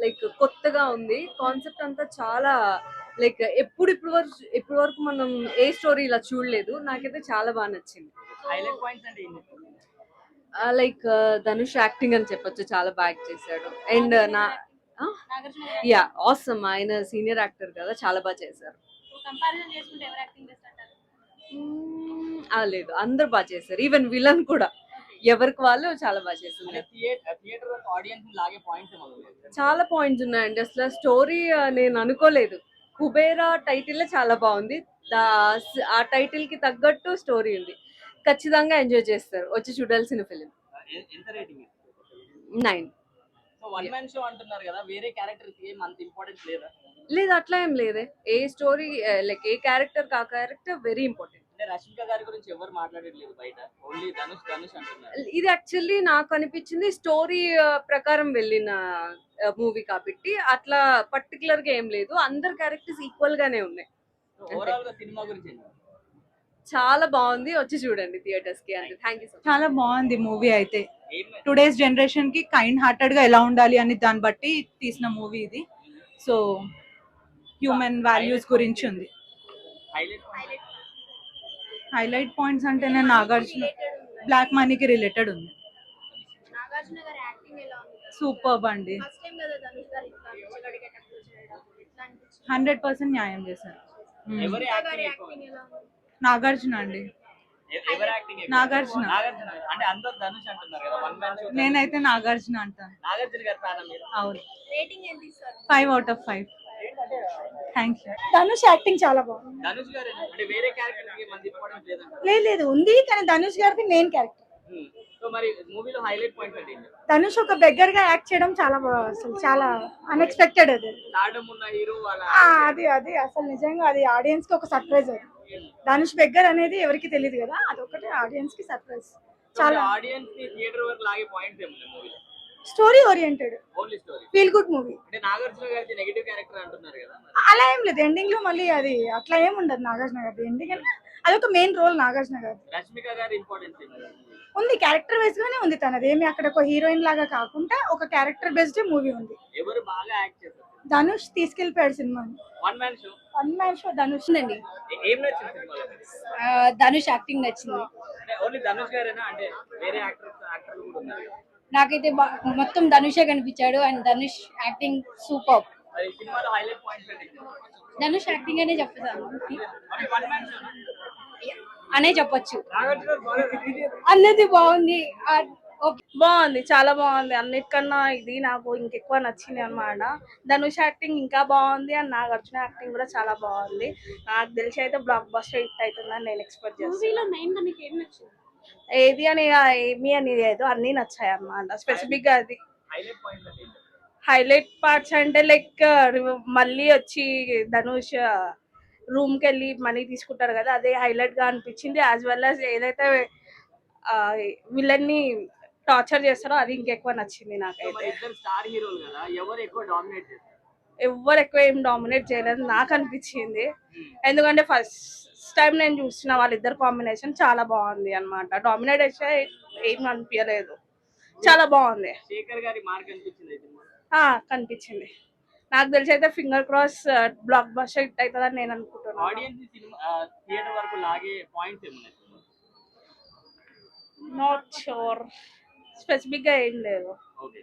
Like కొత్తగా ఉంది. Concept అంతా చాలా లైక్ ఎప్పుడు ఇప్పుడు వరకు ఇప్పుడు వరకు మనం ఏ స్టోరీ ఇలా చూడలేదు. నాకైతే చాలా బాగా నచ్చింది. లైక్ ధనుష్ యాక్టింగ్ అని చెప్పొచ్చు. చాలా బాగా చేశాడు. అండ్ నా యా ఆసమ్. ఆయన సీనియర్ యాక్టర్ కదా. చాలా బాగా చేశారు. లేదు. అందరు బాగా చేశారు. ఈవెన్ విలన్ కూడా. ఎవరికి వాళ్ళు చాలా బాగా ఏమన్నా చాలా పాయింట్స్ ఉన్నాయండి. అసలు స్టోరీ నేను అనుకోలేదు. కుబేరా టైటిల్ చాలా బాగుంది. ఆ టైటిల్కి తగ్గట్టు స్టోరీ ఉంది. ఖచ్చితంగా ఎంజాయ్ చేస్తారు. వచ్చి చూడాల్సిన ఫిలిం నైన్ లేదు? అట్లా ఏం లేదే. A story like a character కా క్యారెక్టర్ వెరీ ఇంపార్టెంట్ అంటే రష్మిక గారి గురించి ఎవరు మాట్లాడట్లేదు బయట? ఓన్లీ ధనుష్ ధనుష్ అంటున్నారు. ఇది యాక్చువల్లీ నాకు అనిపించింది స్టోరీ ప్రకారం వెళ్ళిన మూవీ కాబట్టి అట్లా పర్టికులర్గా ఏం లేదు. అందరు క్యారెక్టర్స్ ఈక్వల్ గానే ఉన్నాయి. ఓవరాల్గా సినిమా గురించి ఏంటి? చాలా బాగుంది. వచ్చి చూడండి థియేటర్స్కి అంటే. థ్యాంక్ యూ సో మచ్ చాలా బాగుంది మూవీ అయితే. టుడేస్ జనరేషన్కి కైండ్ హార్టెడ్గా ఎలా ఉండాలి అని దాన్ని బట్టి తీసిన మూవీ ఇది. సో హ్యూమన్ వాల్యూస్ గురించి ఉంది. హైలైట్ పాయింట్స్ అంటే నేను నాగార్జున బ్లాక్ మనీకి రిలేటెడ్ ఉంది. నాగార్జున గారి యాక్టింగ్ ఎలా ఉంది? సూపర్ అండి? హండ్రెడ్ పర్సెంట్ న్యాయం చేశారు. నాగార్జున అండి? నాగార్జున. నాగార్జున. అంటే అందరు ధనుష్ అంటున్నారు కదా వన్ మ్యాన్ షో నేనైతే నాగార్జున అంటాను నాగార్జున గారి ఫ్యాన్ మీరు అవును. రేటింగ్ ఎంత ఇస్తారు? Five out of five thank you Dhanush acting చాలా బాగుంది. ధనుష్ గారు అంటే వేరే క్యారెక్టర్కి మంది ఇంపార్టెన్స్ లేదంటారు లేదు లేదు ఉంది కానీ ధనుష్ గారిది మెయిన్ క్యారెక్టర్ సో మరి మూవీలో హైలైట్ పాయింట్ అంటే ఏంటి? ధనుష్ ఒక బెగ్గర్గా యాక్ట్ చేయడం చాలా అసలు చాలా అన్ఎక్స్పెక్టెడ్ అది. అది అది అసలు నిజంగా అది ఆడియన్స్కి ఒక సర్ప్రైజ్ అది. ధనుష్ బెగ్గర్ అనేది ఎవరికి తెలియదు కదా అదొకటి ఆడియన్స్కి సర్ప్రైజ్ చాలా ఆడియన్స్ థియేటర్ వరకు లాగే పాయింట్స్ ఏమున్నాయి మూవీలో story oriented. Only story. Feel good movie. అంటే నాగార్జున గారి నెగిటివ్ క్యారెక్టర్ అంటున్నారు కదా అలా ఏం లేదు. ఎండింగ్లో మళ్ళీ అది అట్లా ఏం ఉండదు నాగార్జున గారి ఎండింగ్ అదొక మెయిన్ రోల్ నాగార్జున గారి రష్మిక గారి ఇంపార్టెన్స్ ఏంటి? ఉంది. క్యారెక్టర్ బేస్డ్ గానే ఉంది తనది. ఏమి అక్కడ ఒక హీరోయిన్ లాగా కాకుండా ఒక క్యారెక్టర్ బేస్డ్ మూవీ ఉంది. ఎవరు బాగా యాక్ట్ చేస్తారు ధనుష్ తీసుకెళ్ళిపోయాడు సినిమాని. One man show. One man show Dhanush. అండి ఏం నచ్చింది సినిమాలో? ధనుష్ యాక్టింగ్ నచ్చింది. నాకైతే మొత్తం ధనుషే కనిపించాడు అండ్ ధనుష్ యాక్టింగ్ సూపర్. మరి ఈ సినిమాలో హైలైట్ పాయింట్స్ ఏంటి? ధనుష్ యాక్టింగ్ అనే చెప్తాను అనే చెప్పొచ్చు. అన్నది బాగుంది. ఆ- ఓకే. బాగుంది చాలా బాగుంది. అన్నిటికన్నా ఇది నాకు ఇంకెక్కువ నచ్చింది అనమాట ధనుష్ యాక్టింగ్ ఇంకా బాగుంది అండ్ నాగార్జున యాక్టింగ్ కూడా చాలా బాగుంది. నాకు తెలిసి అయితే బ్లాక్ బస్టర్ హిట్ అవుతుందని నేను ఎక్స్పెక్ట్ చేస్తాను ఏది అని ఏమి అని లేదు అన్నీ నచ్చాయి అన్నమాట స్పెసిఫిక్గా అది. హైలైట్ పార్ట్స్ అంటే లైక్ మళ్ళీ వచ్చి ధనుష్ రూమ్కి వెళ్ళి మనీ తీసుకుంటారు కదా అదే హైలైట్గా అనిపించింది. యాజ్ వెల్ యాజ్ ఏదైతే విలన్ని టార్చర్ చేస్తారో అది ఇంకెక్కువ నచ్చింది నాకైతే. స్టార్ హీరోలు కదా ఎవరు ఎక్కువ డామినేట్ చేస్తారు? ఎవ్వరు ఎక్కువ ఏం డామినేట్ చేయలేదు. నాకు అనిపించింది. ఎందుకంటే ఫస్ట్ టైం నేను చూసిన వాళ్ళిద్దరు కాంబినేషన్ చాలా బాగుంది అన్నమాట. డామినేట్ అయితే ఏం అనిపించలేదు. చాలా బాగుంది. శేఖర్ గారి మార్క్ అనిపించింది ఈ సినిమా ఆ, కనిపించింది. నాకు తెలిసి అయితే finger cross blockbuster hit అవుతుందని నేను అనుకుంటున్నాను. ఆడియన్స్ సినిమా థియేటర్ వరకు లాగే పాయింట్స్ ఏమున్నాయి నాట్ షూర్ స్పెసిఫిక్గా ఏం లేదు. ఓకే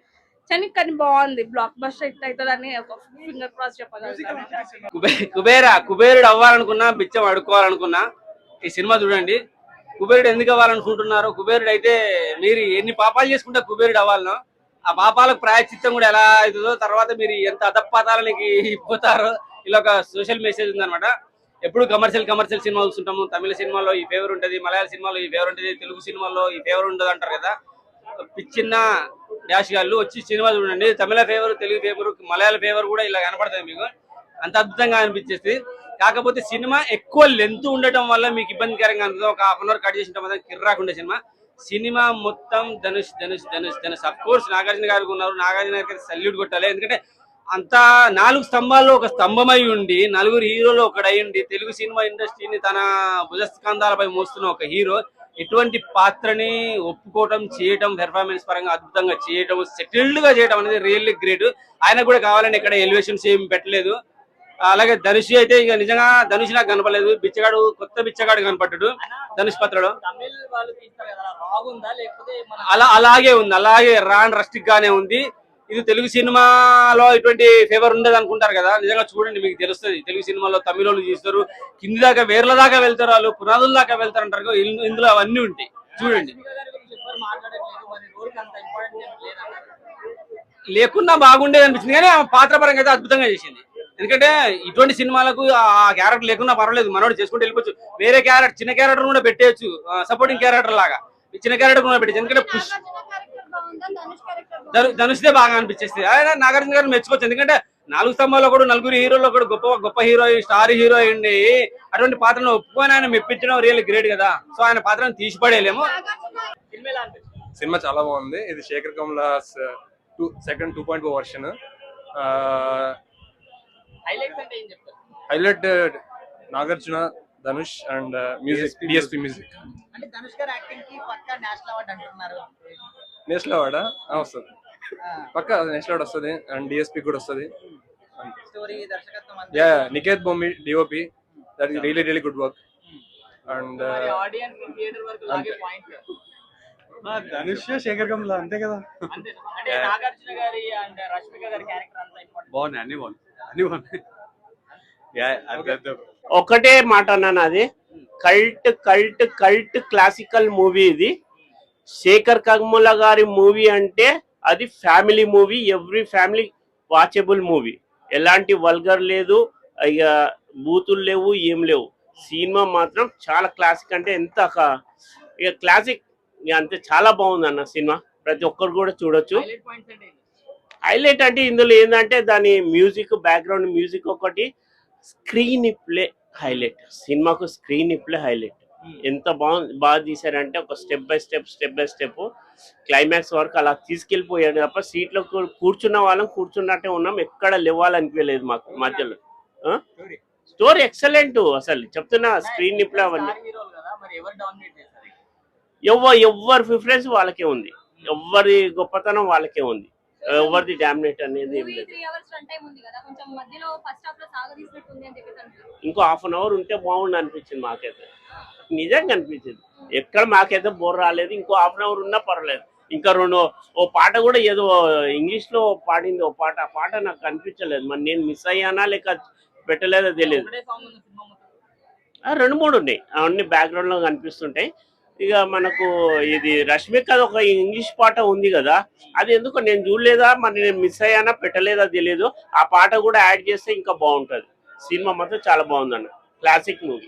కానీ కానీ బాగుంది. బ్లాక్ బస్టర్ హిట్ అవుతుందని ఒక ఫింగర్ క్రాస్ చెప్పగలుగుతాను. కుబేరా కుబేరుడు అవ్వాలనుకున్నా బిచ్చం అడుక్కోవాలనుకున్నా ఈ సినిమా చూడండి. కుబేరుడు ఎందుకు అవ్వాలనుకుంటున్నారు కుబేరుడు అయితే మీరు ఎన్ని పాపాలు చేసుకుంటే కుబేరుడు అవ్వాలనో ఆ పాపాలకు ప్రాయశ్చిత్తం కూడా ఎలా అవుతుందో తర్వాత మీరు ఎంత అధపాతాలకి పోతారో ఇలా ఒక సోషల్ మెసేజ్ ఉందనమాట ఎప్పుడు కమర్షియల్ కమర్షియల్ సినిమా చూస్తుంటాము. తమిళ సినిమాలో ఈ ఫేవర్ ఉంటుంది మలయాళ సినిమాలో ఈ ఫేవర్ ఉంటుంది తెలుగు సినిమాలో ఈ ఫేవర్ ఉండదు అంటారు కదా. పిచ్చిన డాష్ గాళ్ళు వచ్చి సినిమా చూడండి. Tamil favour Telugu favour Malayalam favour కూడా ఇలా కనపడుతుంది మీకు. అంత అద్భుతంగా అనిపించేస్తుంది. కాకపోతే సినిమా ఎక్కువ లెంత్ ఉండటం వల్ల మీకు ఇబ్బందికరంగా అనిపిస్తుంది. ఒక హాఫ్ అన్ అవర్ కట్ చేసిన తర్వాత కిర్రాకుండే సినిమా. సినిమా మొత్తం ధనుష్ ధనుష్ ధనుష్ ధనుష్. అఫ్ కోర్స్ నాగార్జున గారికి ఉన్నారు. నాగార్జున గారికి సల్యూట్ కొట్టాలి. ఎందుకంటే అంత నాలుగు స్తంభాల్లో ఒక స్తంభమై ఉండి నలుగురు హీరోలు ఒకడై ఉండి తెలుగు సినిమా ఇండస్ట్రీని తన భుజస్కంధాలపై మోస్తున్న ఒక హీరో ఎటువంటి పాత్రని ఒప్పుకోవటం చేయటం పెర్ఫార్మెన్స్ పరంగా అద్భుతంగా చేయటం సెటిల్డ్గా చేయటం అనేది రియల్లీ గ్రేట్ ఆయన కూడా కావాలని ఇక్కడ ఎలివేషన్స్ ఏం పెట్టలేదు. అలాగే ధనుష్ అయితే ఇక నిజంగా ధనుష్ నాకు కనపడలేదు. బిచ్చగాడు కొత్త బిచ్చగాడు కనపడ్డాడు ధనుష్ పాత్రలో. అలా అలాగే ఉంది. అలాగే రాన్ రస్టిక్ గానే ఉంది. ఇది తెలుగు సినిమాలో ఇటువంటి ఫేవర్ ఉండదు అనుకుంటారు కదా. నిజంగా చూడండి మీకు తెలుస్తుంది. తెలుగు సినిమాలో తమిళోళ్ళు చూస్తారు కింది దాకా వేర్ల దాకా వెళ్తారు వాళ్ళు పునాదుల దాకా వెళ్తారు అంటారు ఇందులో అవన్నీ ఉంటాయి. చూడండి. లేకుండా లేకున్నా బాగుండేది అనిపించింది కానీ ఆమె పాత్ర పరంగా అయితే అద్భుతంగా చేసింది. ఎందుకంటే ఇటువంటి సినిమాలకు ఆ క్యారెక్టర్ లేకున్నా పర్వాలేదు మనోడు చేసుకుంటూ వెళ్ళిపోవచ్చు. వేరే క్యారెక్టర్ చిన్న క్యారెక్టర్ కూడా పెట్టేయచ్చు సపోర్టింగ్ క్యారెక్టర్ లాగా. చిన్న క్యారెక్టర్ కూడా పెట్టచ్చు ఎందుకంటే పుష్ ధనుష్దే బాగా అనిపించేస్తుంది ఆయన నాగార్జున గారిని మెచ్చుకోవచ్చు. ఎందుకంటే నాలుగు స్తంభాల్లో కూడా నలుగురు హీరోలో కూడా గొప్ప గొప్ప హీరో స్టార్ హీరో అయ్యింది అటువంటి పాత్రను ఒప్పుకొని ఆయన మెప్పించడం రియల్ గ్రేట్ కదా. సో ఆయన పాత్రను తీసిపడేయలేము. సినిమా ఎలా అనిపిస్తుంది సినిమా చాలా బాగుంది. ఇది Shekhar Kammula two second two point version highlights అంటే ఏం చెప్తారు? Highlight Nagarjuna Dhanush and music DSP music అంటే ధనుష్ గారు యాక్టింగ్కి పక్కా నేషనల్ అవార్డు అంటున్నారు. నేషనల్ అవార్డా? వస్తుంది. పక్క నేషనల్ అవార్డ్ వస్తుంది. అండ్ డిఎస్పి కూడా వస్తుంది. స్టోరీ దర్శకత్వం అంతా. Yeah Niketh Bommi DOP that is really really good work and మరి ఆడియన్స్ థియేటర్ వరకు లాగే పాయింట్ ధనుష్ శేఖర్ కమల అంతే కదా. అంతే. అంటే నాగార్జున గారి అండ్ రష్మిక గారి క్యారెక్టర్ అంతా ఇంపార్టెంట్ బాగున్నాయి అన్ని బాగున్నాయి. అన్ని బాగున్నాయి. యా అదే ఒకటే మాట అన్నాను అది. Cult cult cult classical movie ఇది. శేఖర్ కగ్ముల గారి మూవీ అంటే అది family movie every family watchable movie. ఎలాంటి వల్గర్ లేదు ఇక బూతులు లేవు ఏం లేవు. సినిమా మాత్రం చాలా క్లాసిక్ అంటే ఎంత ఇక క్లాసిక్ ఇక అంతే చాలా బాగుంది అన్న సినిమా. ప్రతి ఒక్కరు కూడా చూడొచ్చు. హైలైట్ అంటే ఏంటి? హైలైట్ అంటే ఇందులో ఏంటంటే దాని మ్యూజిక్ బ్యాక్గ్రౌండ్ మ్యూజిక్ ఒకటి స్క్రీన్ ప్లే హైలైట్ సినిమాకు స్క్రీన్ ప్లే హైలైట్ ఎంత బాగుంది బాగా తీశారంటే ఒక step by step step by step climax వరకు అలా తీసుకెళ్ళిపోయాడు. తప్ప సీట్లో కూర్చున్న వాళ్ళం కూర్చున్నట్టే ఉన్నాం. ఎక్కడ లేవాలనిపించలేదు మాకు మధ్యలో. స్టోరీ ఎక్సలెంట్ అసలు. చెప్తున్నా స్క్రీన్ ప్లే అవన్నీ. ఎవరు ఎవ్వరు ఎవ్వరి ప్రిఫరెన్స్ వాళ్ళకే ఉంది. ఎవ్వరి గొప్పతనం వాళ్ళకే ఉంది. ఎవరిది డామినేట్ అనేది ఇంకో హాఫ్ అన్ అవర్ ఉంటే బాగుండు అనిపించింది మాకైతే. నిజంగా అనిపించింది. ఎక్కడ మాకైతే బోర్ రాలేదు ఇంకో హాఫ్ అన్ అవర్ ఉన్నా పర్లేదు ఇంకా రెండు ఓ పాట కూడా ఏదో ఇంగ్లీష్లో పాడింది ఓ పాట. ఆ పాట నాకు కనిపించలేదు. మరి నేను మిస్ అయ్యానా లేక పెట్టలేదో తెలియదు రెండు మూడు ఉన్నాయి. అవన్నీ బ్యాక్గ్రౌండ్లో కనిపిస్తుంటాయి. ఇక మనకు ఇది రష్మిక ఒక ఇంగ్లీష్ పాట ఉంది కదా. అది ఎందుకో నేను చూడలేదా? మరి నేను మిస్ అయ్యానా పెట్టలేదా తెలియదు ఆ పాట కూడా యాడ్ చేస్తే ఇంకా బాగుంటది. సినిమా మాత్రం చాలా బాగుందన్న. Classic movie